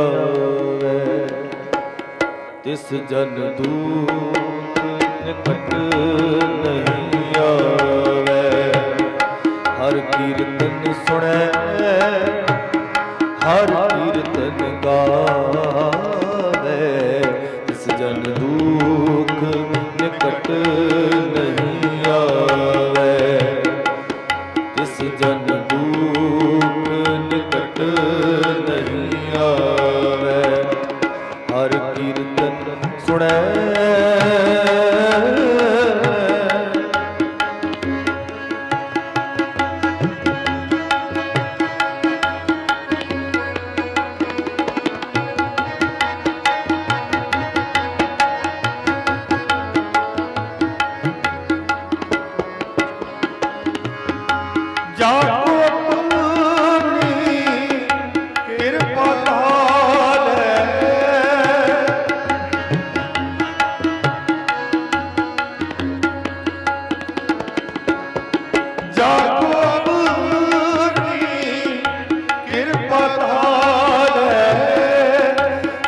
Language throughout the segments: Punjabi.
ਆਵੇ ਤਿਸ ਜਨ ਦੂਤ ਨਿਕਟ ਨਹੀਂ ਆਵੇ। ਹਰ ਕੀਰਤਨ ਸੁਣੈ, ਹਰ ਕੀਰਤਨ ਗਾਵੇ। ਤਿਸ ਜਨ ਦੁਖ ਨਿਕਟ ਨਹੀਂ ਆਵੇ। ਤਿਸ ਜਨ ਦੁਖ ਨਿਕਟ ਨਹੀਂ ਆਵੇ। ਕੀਰਤਨ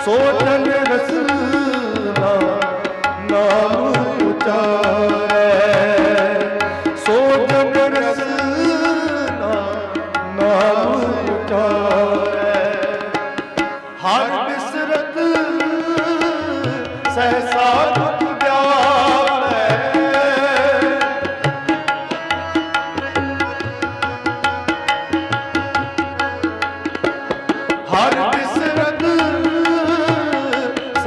ਸੋ ਰਸਨਾ ਨਾਮ ਉਚਾਰੈ। ਸੋ ਰਸਨਾ ਨਾਮ ਉਚਾਰੈ। ਹਰ ਬਿਸਰਤ ਸਹਸਾ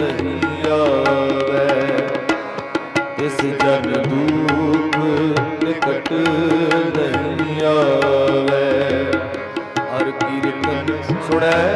ਨਹੀਂ ਆਵੇ। ਇਸ ਜਨ ਦੂਪ ਨਿਕਟ ਨਹੀਂ ਆਵੇ। ਹਰ ਕੀਰਤਨ ਸੁਣੈ।